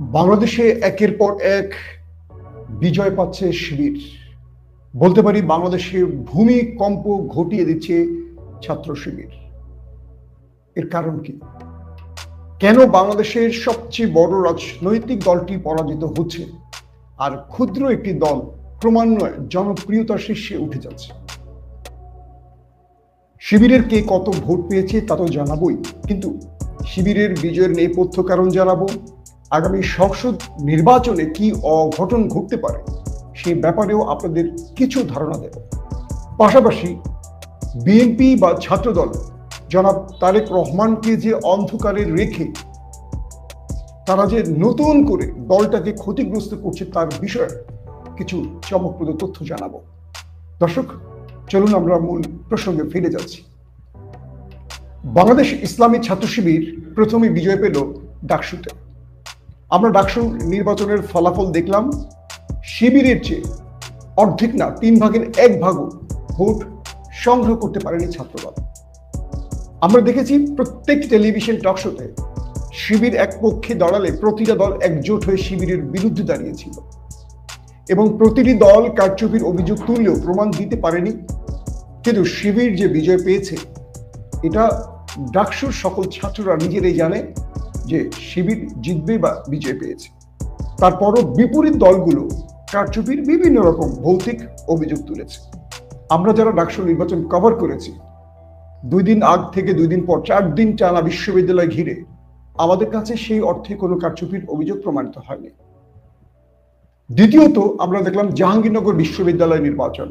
বাংলাদেশে একের পর এক বিজয় পাচ্ছে শিবির। বলতে পারি বাংলাদেশে ভূমিকম্প ঘটিয়ে দিচ্ছে ছাত্র শিবির। এর কারণ কি? কেন বাংলাদেশের সবচেয়ে বড় রাজনৈতিক দলটি পরাজিত হচ্ছে? আর ক্ষুদ্র একটি দল ক্রমান্বয়ে জনপ্রিয়তার শীর্ষে উঠে যাচ্ছে। শিবিরের কে কত ভোট পেয়েছে তা তো জানাবই। কিন্তু শিবিরের বিজয়ের নেপথ্য কারণ জানাব। আগামী সংসদ নির্বাচনে কি অঘটন ঘটতে পারে সেই ব্যাপারেও আপনাদের কিছু ধারণা দেব। পাশাপাশি বিএনপি বা ছাত্রদল, জনাব তারেক রহমানকে যে অন্ধকারে রেখে তারা যে নতুন করে দলটাকে ক্ষতিগ্রস্ত করছে তার বিষয়ে কিছু চমকপ্রদ তথ্য জানাব। দর্শক, চলুন আমরা মূল প্রসঙ্গে ফিরে যাচ্ছি। বাংলাদেশ ইসলামী ছাত্র শিবির প্রথমে বিজয় পেল ডাকসুতে। আমরা ডাকসু নির্বাচনের ফলাফল দেখলাম। শিবিরের চেয়ে অর্ধেক না, তিন ভাগের এক ভাগও ভোট সংগ্রহ করতে পারেনি ছাত্রদল। আমরা দেখেছি প্রত্যেক টেলিভিশন টকশোতে শিবির এক পক্ষে দাঁড়ালে প্রতিটা দল একজোট হয়ে শিবিরের বিরুদ্ধে দাঁড়িয়েছিল। এবং প্রতিটি দল কারচুপির অভিযোগ তুললেও প্রমাণ দিতে পারেনি। কিন্তু শিবির যে বিজয় পেয়েছে, এটা ডাকসুর সকল ছাত্ররা নিজেরাই জানে। যে শিবির জিতবে বা বিজয় পেয়েছে। তারপরও বিপরীত দলগুলো কারচুপির বিভিন্ন রকম ভৌতিক অভিযোগ তুলেছে। আমরা যারা ডাকসু নির্বাচন কভার করেছি, দুই দিন আগ থেকে দুই দিন পর চার দিন টানা বিশ্ববিদ্যালয় ঘিরে আমাদের কাছে সেই অর্থে কোনো কারচুপির অভিযোগ প্রমাণিত হয়নি। দ্বিতীয়ত আমরা দেখলাম জাহাঙ্গীরনগর বিশ্ববিদ্যালয় নির্বাচন।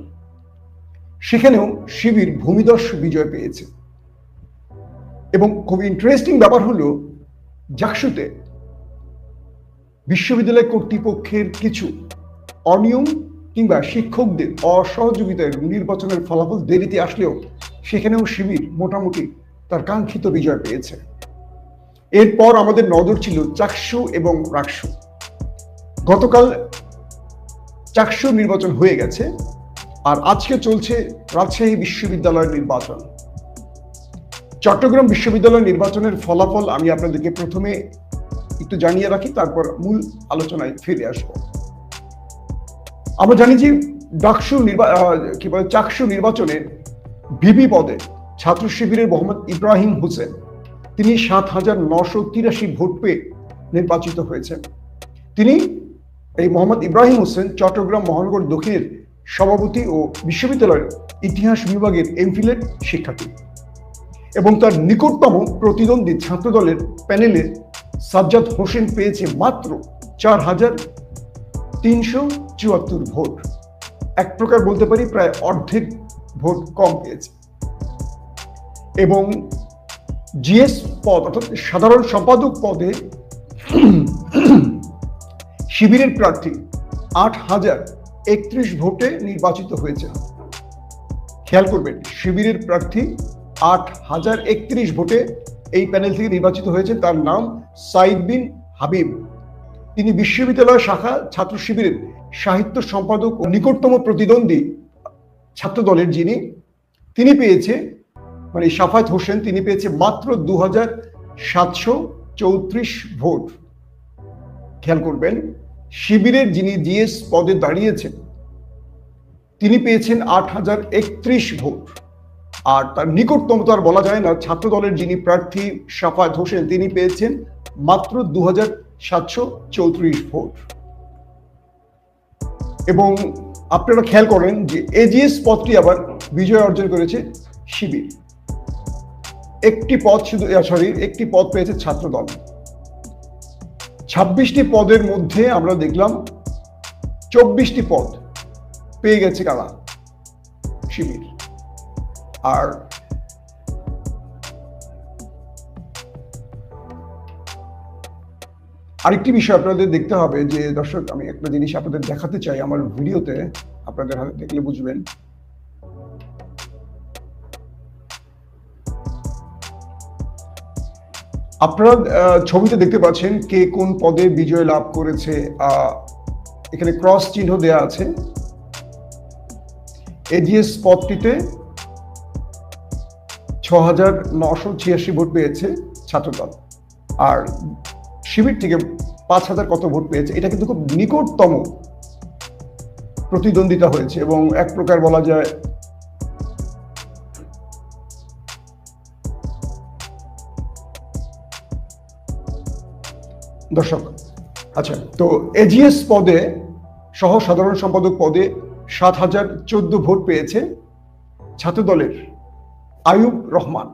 সেখানেও শিবির ভূমিদর্শ বিজয় পেয়েছে। এবং খুব ইন্টারেস্টিং ব্যাপার হলো জাকসুতে বিশ্ববিদ্যালয় কর্তৃপক্ষের কিছু অনিয়ম কিংবা শিক্ষকদের অসহযোগিতায় নির্বাচনের ফলাফল দেরিতে আসলেও সেখানেও শিবির মোটামুটি তার কাঙ্ক্ষিত বিজয় পেয়েছে। এরপর আমাদের নজর ছিল চাকসু এবং রাকসু। গতকাল চাকসু নির্বাচন হয়ে গেছে আর আজকে চলছে রাজশাহী বিশ্ববিদ্যালয়ের নির্বাচন। চট্টগ্রাম বিশ্ববিদ্যালয় নির্বাচনের ফলাফল আমি আপনাদেরকে প্রথমে একটু জানিয়ে রাখি, তারপর মূল আলোচনায় ফিরে আসব। আমরা জানি যে ডাকসু কি বলে, চাকসু নির্বাচনে ভিপি পদে ছাত্র শিবিরের মোহাম্মদ ইব্রাহিম হোসেন, তিনি সাত হাজার নশো তিরাশি ভোট পেয়ে নির্বাচিত হয়েছেন। তিনি এই মোহাম্মদ ইব্রাহিম হোসেন চট্টগ্রাম মহানগর দক্ষিণের সভাপতি ও বিশ্ববিদ্যালয়ের ইতিহাস বিভাগের এমফিলের শিক্ষার্থী। এবং তার নিকটতম প্রতিদ্বন্দ্বী ছাত্রদলের প্যানেলে সাজ্জাদ হোসেন পেয়েছে মাত্র চার হাজার তিনশো চুয়াত্তর ভোট। এক প্রকার বলতে পারি প্রায় অর্ধেক ভোট কম পেয়েছে। এবং জিএস পদ, অর্থাৎ সাধারণ সম্পাদক পদে শিবিরের প্রার্থী আট হাজার একত্রিশ ভোটে নির্বাচিত হয়েছে খেয়াল করবেন, শিবিরের প্রার্থী আট হাজার একত্রিশ ভোটে এই প্যানেল থেকে নির্বাচিত হয়েছে তার নাম সাইদ বিন হাবিব। তিনি বিশ্ববিদ্যালয় শাখা ছাত্র শিবিরের সাহিত্য সম্পাদক ও নিকটতম প্রতিদ্বন্দ্বী ছাত্র দলের যিনি, তিনি পেয়েছে মানে সাফাত হোসেন, তিনি পেয়েছে মাত্র দু হাজার সাতশো চৌত্রিশ ভোট। খেয়াল করবেন, শিবিরের যিনি জিএস পদে দাঁড়িয়েছেন, তিনি পেয়েছেন আট হাজার একত্রিশ ভোট। আর তার নিকটতম তো আর বলা যায় না ছাত্র দলের যিনি প্রার্থী সাফাত হোসেন, তিনি পেয়েছেন মাত্র দু হাজার সাতশো চৌত্রিশ ভোট। এবং আপনারা খেয়াল করেন যে এজিএস পদটি আবার বিজয় অর্জন করেছে শিবির। একটি পদ শুধু সরি একটি পদ পেয়েছে ছাত্র দল ছাব্বিশটি পদের মধ্যে আমরা দেখলাম চব্বিশটি পদ পেয়ে গেছে কারা? শিবির। আর আরেকটি বিষয় আপনাদের দেখতে হবে যে, দর্শক, আমি একটা জিনিস আপনাদের দেখাতে চাই আমার ভিডিওতে। আপনাদের হাতে দেখলে বুঝবেন। আপনারা ছবিতে দেখতে পাচ্ছেন কে কোন পদে বিজয় লাভ করেছে। এখানে ক্রস চিহ্ন দেয়া আছে। এজিএস পদটিতে ছ হাজার নশো ছিয়াশি ভোট পেয়েছে ছাত্রদল। আর শিবির থেকে পাঁচ হাজার কত ভোট পেয়েছে, এটা কিন্তু খুব নিকটতম প্রতিদ্বন্দ্বিতা হয়েছে এবং এক প্রকার বলা যায় দর্শক আচ্ছা তো এজিএস পদে, সহ সাধারণ সম্পাদক পদে সাত হাজার চোদ্দ ভোট পেয়েছে ছাত্রদলের আয়ুব রহমান।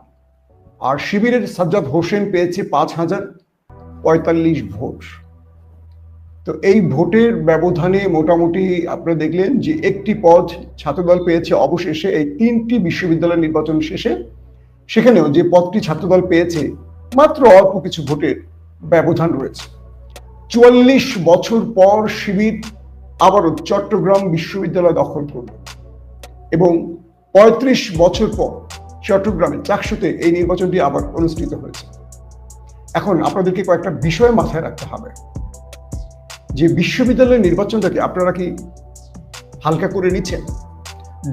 আর শিবিরের সাজ্জাদ হোসেন পেয়েছে পাঁচ হাজার পঁয়তাল্লিশ ভোট। তো এই ভোটের ব্যবধানে মোটামুটি আপনারা দেখলেন যে একটি পদ ছাত্রদল পেয়েছে অবশেষে এই তিনটি বিশ্ববিদ্যালয় নির্বাচন শেষে। সেখানেও যে পদটি ছাত্রদল পেয়েছে মাত্র অল্প কিছু ভোটের ব্যবধান রয়েছে। চুয়াল্লিশ বছর পর শিবির আবারও চট্টগ্রাম বিশ্ববিদ্যালয় দখল করবে এবং পঁয়ত্রিশ বছর পর চট্টগ্রামে চাকসুতে এই নির্বাচনটি আবার অনুষ্ঠিত হয়েছে। এখন আপনাদেরকে কয়েকটা বিষয় মাথায় রাখতে হবে। যে বিশ্ববিদ্যালয়ের নির্বাচনটাকে আপনারা কি হালকা করে নিচ্ছেন?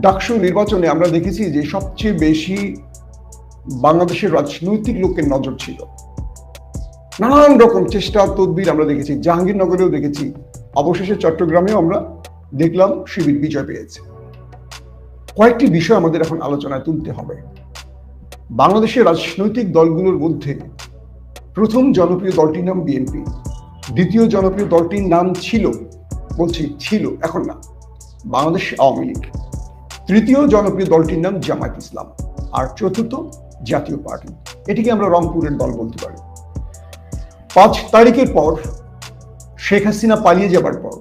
ডাকসু নির্বাচনে আমরা দেখেছি যে সবচেয়ে বেশি বাংলাদেশের রাজনৈতিক লোকের নজর ছিল। নানান রকম চেষ্টা তদবির আমরা দেখেছি। জাহাঙ্গীরনগরেও দেখেছি। অবশেষে চট্টগ্রামেও আমরা দেখলাম শিবির বিজয় পেয়েছে। কয়েকটি বিষয় আমাদের এখন আলোচনায় তুলতে হবে। বাংলাদেশের রাজনৈতিক দলগুলোর মধ্যে প্রথম জনপ্রিয় দলটির নাম বিএনপি। দ্বিতীয় জনপ্রিয় দলটির নাম ছিল, বলছি ছিল, এখন না, বাংলাদেশ আওয়ামী লীগ। তৃতীয় জনপ্রিয় দলটির নাম জামায়াত ইসলাম আর চতুর্থ জাতীয় পার্টি। এটিকে আমরা রংপুরের দল বলতে পারি। পাঁচ তারিখের পর শেখ হাসিনা পালিয়ে যাবার পর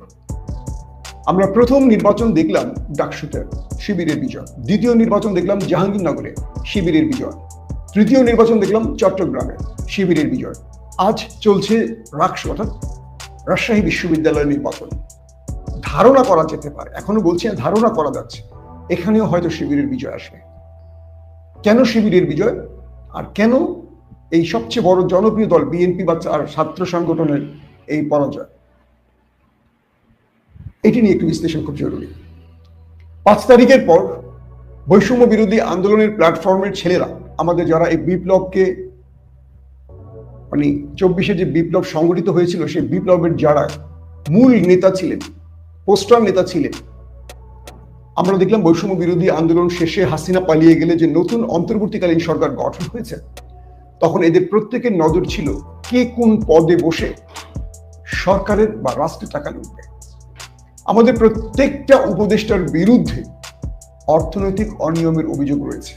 আমরা প্রথম নির্বাচন দেখলাম ডাকসুতে। শিবিরের বিজয়। দ্বিতীয় নির্বাচন দেখলাম জাহাঙ্গীরনগরে, শিবিরের বিজয়। তৃতীয় নির্বাচন দেখলাম চট্টগ্রামে, শিবিরের বিজয়। আজ চলছে রাকসু অর্থাৎ রাজশাহী বিশ্ববিদ্যালয়ের নির্বাচন। ধারণা করা যেতে পারে, এখনও বলছি ধারণা করা যাচ্ছে। এখানেও হয়তো শিবিরের বিজয় আসবে। কেন শিবিরের বিজয়? আর কেন এই সবচেয়ে বড় জনপ্রিয় দল বিএনপি বা আর ছাত্র সংগঠনের এই পরাজয়? এটি নিয়ে একটু বিশ্লেষণ খুব জরুরি। পাঁচ তারিখের পর বৈষম্য বিরোধী আন্দোলনের প্ল্যাটফর্মের ছেলেরা, আমাদের যারা এই বিপ্লবকে মানে চব্বিশে যে বিপ্লব সংগঠিত হয়েছিল, সেই বিপ্লবের যারা মূল নেতা ছিলেন, পোস্টার নেতা ছিলেন, আমরা দেখলাম বৈষম্য বিরোধী আন্দোলন শেষে হাসিনা পালিয়ে গেলে যে নতুন অন্তর্বর্তীকালীন সরকার গঠন হয়েছে, তখন এদের প্রত্যেকের নজর ছিল কে কোন পদে বসে সরকারের বা রাষ্ট্রের টাকা লুটবে। আমাদের প্রত্যেকটা উপদেষ্টার বিরুদ্ধে অর্থনৈতিক অনিয়মের অভিযোগ রয়েছে।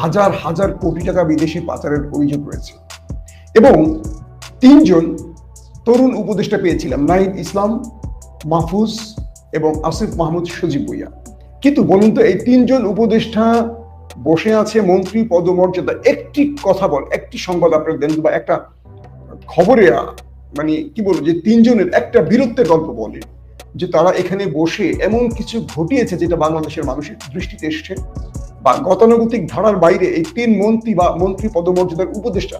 হাজার হাজার কোটি টাকা বিদেশি পাচারের অভিযোগ রয়েছে। এবং তিনজন তরুণ উপদেষ্টা পেয়েছিলাম নাইদ ইসলাম, মাহফুজ এবং আসিফ মাহমুদ সজীব ভুইয়া। কিন্তু বলুন তো, এই তিনজন উপদেষ্টা বসে আছে মন্ত্রী পদমর্যাদা, একটি কথা বল, একটি সংবাদ আপনারা দেন বা একটা খবরে মানে কি বলব, যে তিনজনের একটা বীরত্বের গল্প বলে। যে তারা এখানে বসে এমন কিছু ঘটিয়েছে যেটা বাংলাদেশের মানুষের দৃষ্টিতে এসছে, বা গতানুগতিক ধারার বাইরে এই তিন মন্ত্রী বা মন্ত্রী পদমর্যাদার উপদেষ্টা